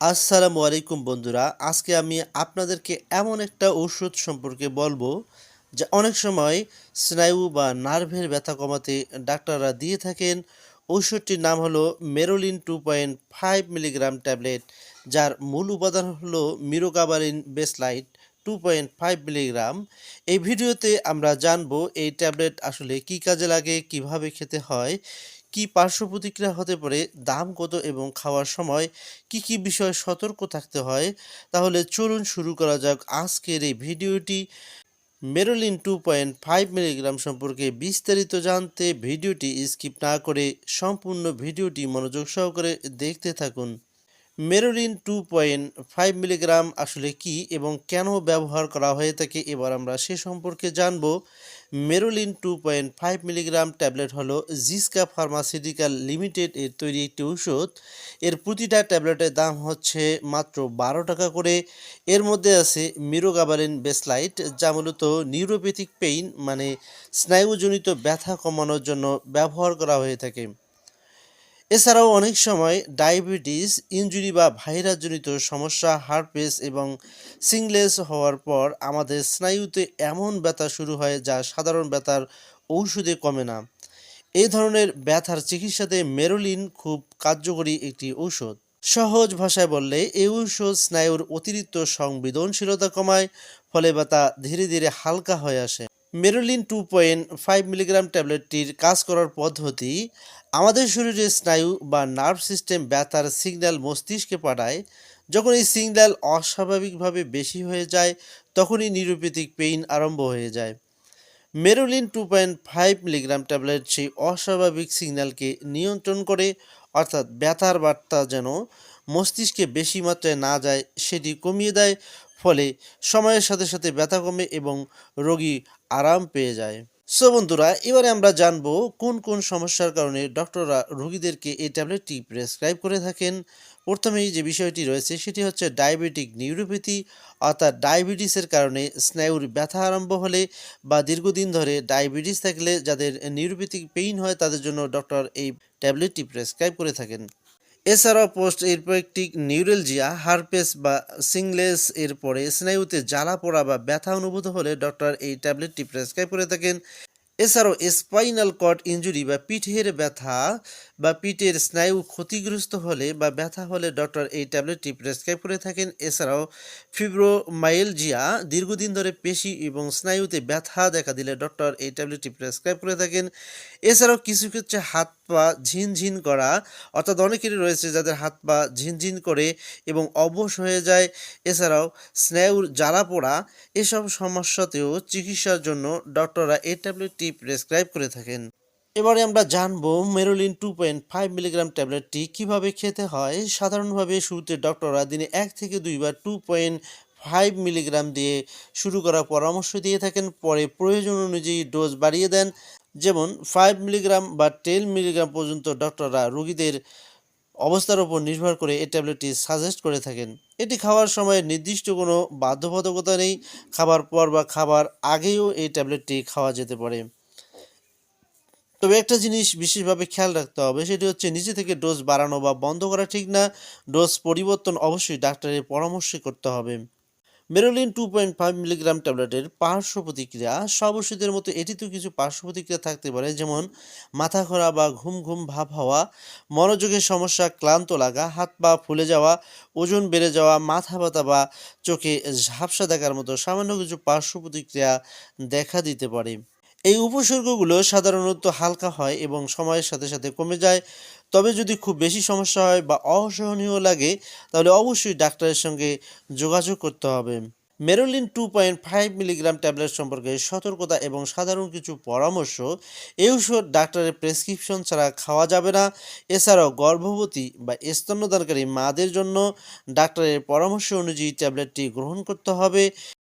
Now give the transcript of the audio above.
আসসালামু আলাইকুম বন্ধুরা, আজকে আমি আপনাদেরকে এমন একটা ঔষধ সম্পর্কে বলব যা অনেক সময় স্নায়ু বা নার্ভের ব্যথা কমাতে ডাক্তাররা দিয়ে থাকেন। ঔষধটির নাম হলো Merolin two point five milligram tablet, যার মূল উপাদান হলো mirogabalin besylate two point five milligram. এই ভিডিওতে আমরা জানব এই ট্যাবলেট আসলে কী কাজে লাগে, কীভাবে খেতে হয় কি পার্শ্ব প্রতিক্রিয়া হতে পারে, দাম কত এবং খাওয়ার সময় কি কি বিষয়ে সতর্ক থাকতে হয়, তাহলে চলুন শুরু করা যাক আজকের এই ভিডিওটি। Merolin two point five milligram সম্পর্কে বিস্তারিত জানতে ভিডিওটি স্কিপ না করে সম্পূর্ণ ভিডিওটি মনোযোগ সহকারে দেখতে থাকুন। Merolin two point five milligram আসলে কি এবং কেন ব্যবহার করা হয়ে থাকে এবার আমরা সে সম্পর্কে জানব। Merolin two point five milligram tablet হলো জিসকা ফার্মাসিউটিক্যাল লিমিটেড এর তৈরি একটি ঔষধ। এর প্রতিটা ট্যাবলেটের দাম হচ্ছে মাত্র বারো টাকা করে। এর মধ্যে আছে মিরোগাবারিন বেসলাইট, যা মূলত নিউরোপ্যাথিক পেইন মানে স্নায়ুজনিত ব্যথা কমানোর জন্য ব্যবহার করা হয়ে থাকে। এছাড়াও অনেক সময় ডায়াবেটিস, ইনজুরি বা ভাইরাসজনিত সমস্যা হার্টপেস এবং সিংলেস হওয়ার পর আমাদের স্নায়ুতে এমন ব্যথা শুরু হয় যা সাধারণ ব্যথার ঔষধে কমে না। এই ধরনের ব্যথার চিকিৎসাতে মেরোলিন খুব কার্যকরী একটি ঔষধ। সহজ ভাষায় বললে এই ঔষধ স্নায়ুর অতিরিক্ত সংবেদনশীলতা কমায়, ফলে ব্যথা ধীরে ধীরে হালকা হয়ে আসে। Merolin two point five milligram ট্যাবলেটটির কাজ করার পদ্ধতি, আমাদের শরীরে স্নায়ু বা নার্ভ সিস্টেম ব্যথার সিগন্যাল মস্তিষ্কে পাঠায়। যখন এই সিগন্যাল অস্বাভাবিকভাবে বেশি হয়ে যায়, তখনই নিউরোপ্যাথিক পেইন আরম্ভ হয়ে যায়। Merolin two point five milligram tablet সেই অস্বাভাবিক সিগন্যালকে নিয়ন্ত্রণ করে, অর্থাৎ ব্যথার বার্তা যেন মস্তিষ্কে বেশি মাত্রায় না যায়, সেটি কমিয়ে দেয়। ফলে সময়ের সাথে সাথে ব্যথা কমে এবং রোগী আরাম পেয়ে যায়। সো বন্ধুরা, এবারে আমরা জানব কোন কোন সমস্যার কারণে ডক্টররা রোগীদেরকে এই ট্যাবলেটটি প্রেসক্রাইব করে থাকেন। প্রথমেই যে বিষয়টি রয়েছে, সেটি হচ্ছে ডায়াবেটিক নিউরোপ্যাথি, অর্থাৎ ডায়াবেটিসের কারণে স্নায়ুর ব্যথা আরম্ভ হলে বা দীর্ঘদিন ধরে ডায়াবেটিস থাকলে যাদের নিউরোপ্যাথিক পেইন হয়, তাদের জন্য ডক্টর এই ট্যাবলেটটি প্রেসক্রাইব করে থাকেন। এছাড়াও পোস্ট এরপেক্টিক নিউরেলজিয়া, হারপেস বা সিংলেস এর পরে স্নায়ুতে জ্বালা পোড়া বা ব্যথা অনুভূত হলে ডক্টর এই ট্যাবলেটটি প্রেসক্রাইব করে থাকেন। এছাড়াও স্পাইনাল কর্ড ইঞ্জুরি বা পিঠের ব্যথা বা পিঠের স্নায়ু ক্ষতিগ্রস্ত হলে বা ব্যথা হলে ডক্টর এই ট্যাবলেটটি প্রেসক্রাইব করে থাকেন। এছাড়াও ফিব্রোমাইলজিয়া দীর্ঘদিন ধরে পেশি এবং স্নায়ুতে ব্যথা দেখা দিলে ডক্টর এই ট্যাবলেটটি প্রেসক্রাইব করে থাকেন। এছাড়াও কিছু ক্ষেত্রে হাত পা ঝিনঝিন করা, অর্থাৎ অনেকেরই রয়েছে যাদের হাত পা ঝিনঝিন করে এবং অবশ হয়ে যায়। এছাড়াও স্নায়ুর জ্বালা পোড়া, এসব সমস্যাতেও চিকিৎসার জন্য ডক্টররা এই ট্যাবলেটটি প্রেসক্রাইব করে থাকেন। এবারে আমরা জানব Merolin two point five milligram ট্যাবলেটটি কীভাবে খেতে হয়। সাধারণভাবে শুরুতে ডক্টররা দিনে এক থেকে দুইবার টু পয়েন্ট ফাইভ মিলিগ্রাম দিয়ে শুরু করার পরামর্শ দিয়ে থাকেন। পরে প্রয়োজন অনুযায়ী ডোজ বাড়িয়ে দেন। যেমন ফাইভ মিলিগ্রাম বা টেন মিলিগ্রাম পর্যন্ত ডক্টররা রোগীদের অবস্থার উপর নির্ভর করে এই ট্যাবলেটটি সাজেস্ট করে থাকেন। এটি খাওয়ার সময় নির্দিষ্ট কোনো বাধ্যবাধকতা নেই। খাবার পর বা খাবার আগেও এই ট্যাবলেটটি খাওয়া যেতে পারে। তবে একটা জিনিস বিশেষভাবে খেয়াল রাখতে হবে, সেটি হচ্ছে নিজে থেকে ডোজ বাড়ানো বা বন্ধ করা ঠিক না। ডোজ পরিবর্তন অবশ্যই ডাক্তারের পরামর্শে করতে হবে। Merolin two point five milligram ট্যাবলেটের পার্শ্ব প্রতিক্রিয়া, সব ওষুধের মতো এটিতেও কিছু পার্শ্ব প্রতিক্রিয়া থাকতে পারে, যেমন মাথা ঘোরা বা ঘুম ঘুম ভাব হওয়া, মনোযোগের সমস্যা, ক্লান্ত লাগা, হাত পা ফুলে যাওয়া, ওজন বেড়ে যাওয়া, মাথা ব্যথা বা চোখে ঝাপসা দেখার মতো সামান্য কিছু পার্শ্ব প্রতিক্রিয়া দেখা দিতে পারে। এই উপসর্গগুলো সাধারণত হালকা হয় এবং সময়ের সাথে সাথে কমে যায়। তবে যদি খুব বেশি সমস্যা হয় বা অসহনীয় লাগে, তাহলে অবশ্যই ডাক্তারের সঙ্গে যোগাযোগ করতে হবে। Merolin two point five milligram tablet সম্পর্কে সতর্কতা এবং সাধারণ কিছু পরামর্শ, এই ওষুধ ডাক্তারের প্রেসক্রিপশন ছাড়া খাওয়া যাবে না। এছাড়াও গর্ভবতী বা স্তন্যদানকারী মাদের জন্য ডাক্তারের পরামর্শ অনুযায়ী ট্যাবলেটটি গ্রহণ করতে হবে।